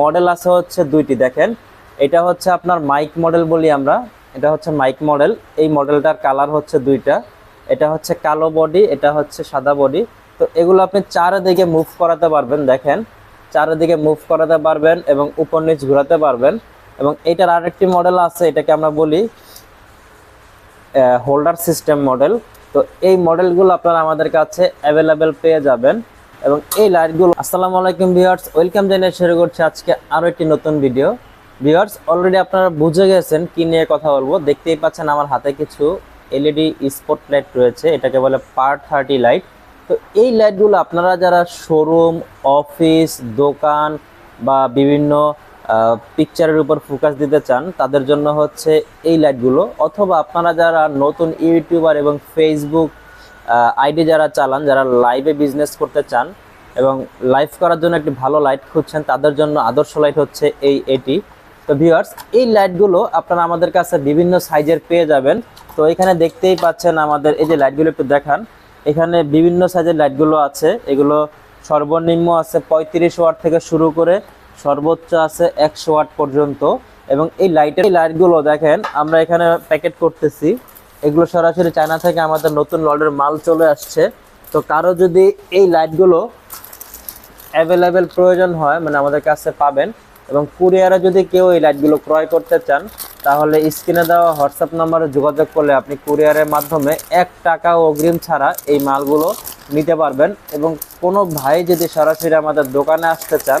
Model আছে হচ্ছে দুইটি, দেখেন। এটা হচ্ছে আপনার মাইক মডেল বলি আমরা। এটা হচ্ছে মাইক মডেল এই মডেলটার কালার হচ্ছে দুইটা। এটা হচ্ছে কালো বডি এটা হচ্ছে সাদা বডি তো এগুলো আপনি চারিদিকে মুভ করাতে পারবেন, দেখেন। চারিদিকে মুভ করাতে পারবেন এবং উপর নিচ ঘোরাতে পারবেন। এবং এটার আরেকটি মডেল আছে, এটাকে আমরা বলি হোল্ডার সিস্টেম মডেল তো এই মডেলগুলো আপনারা আমাদের কাছে অ্যাভেলেবেল পেয়ে যাবেন। এবং এই লাইটগুলো আসসালামু আলাইকুম, ভিউয়ার্স। ওয়েলকাম জানিয়ে শুরু করছি আজকে আরও একটি নতুন ভিডিও। ভিউয়ার্স অলরেডি আপনারা বুঝে গেছেন কি নিয়ে কথা বলব। দেখতেই পাচ্ছেন আমার হাতে কিছু এলইডি স্পট লাইট রয়েছে, এটাকে বলে পার থার্টি লাইট। তো এই লাইটগুলো আপনারা যারা শোরুম অফিস দোকান বা বিভিন্ন পিকচারের উপর ফোকাস দিতে চান, তাদের জন্য হচ্ছে এই লাইটগুলো। অথবা আপনারা যারা নতুন ইউটিউবার এবং ফেসবুক আইডি যারা চালান, যারা লাইভে বিজনেস করতে চান এবং লাইভ করার জন্য একটি ভালো লাইট খুঁজছেন, তাদের জন্য আদর্শ লাইট হচ্ছে এই এটি তো ভিউয়ার্স এই লাইটগুলো আপনারা আমাদের কাছে বিভিন্ন সাইজের পেয়ে যাবেন। তো এখানে দেখতেই পাচ্ছেন আমাদের, এই যে লাইটগুলো একটু দেখান। এখানে বিভিন্ন সাইজের লাইটগুলো আছে। এগুলো সর্বনিম্ন আছে পঁয়ত্রিশ ওয়াট থেকে শুরু করে সর্বোচ্চ আছে একশো ওয়াট পর্যন্ত। এবং এই লাইটের লাইটগুলো দেখেন, আমরা এখানে প্যাকেট করতেছি। এগুলো সরাসরি চায়না থেকে আমাদের নতুন লটের মাল চলে আসছে। তো কারও যদি এই লাইটগুলো অ্যাভেলেবেল প্রয়োজন হয় মানে আমাদের কাছে পাবেন এবং কুরিয়ারে যদি কেউ এই লাইটগুলো ক্রয় করতে চান, তাহলে স্ক্রিনে দেওয়া হোয়াটসঅ্যাপ নাম্বারে যোগাযোগ করলে আপনি কুরিয়ারের মাধ্যমে এক টাকা অগ্রিম ছাড়া এই মালগুলো নিতে পারবেন এবং কোনো ভাই যদি সরাসরি আমাদের দোকানে আসতে চান,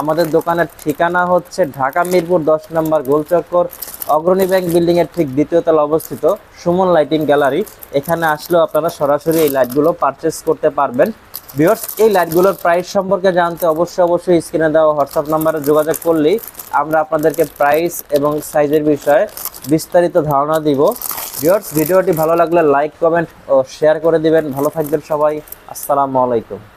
আমাদের দোকানের ঠিকানা হচ্ছে ঢাকা মিরপুর দশ নম্বর গোলচক্কর অগ্রণী ব্যাংক বিল্ডিং এর ঠিক দ্বিতীয় তলা অবস্থিত সুমন লাইটিং গ্যালারি এখানে আসলেও আপনারা সরাসরি এই লাইটগুলো পারচেস করতে পারবেন। ভিউয়ার্স এই লাইটগুলোর প্রাইস সম্পর্কে জানতে অবশ্যই অবশ্যই স্ক্রিনে দেওয়া হোয়াটসঅ্যাপ নাম্বারে যোগাযোগ করলেই আমরা আপনাদেরকে প্রাইস এবং সাইজের বিষয়ে বিস্তারিত ধারণা দিব। ভিউয়ার্স ভিডিওটি ভালো লাগলে লাইক কমেন্ট ও শেয়ার করে দিবেন। ভালো থাকবেন সবাই। আসসালামু আলাইকুম।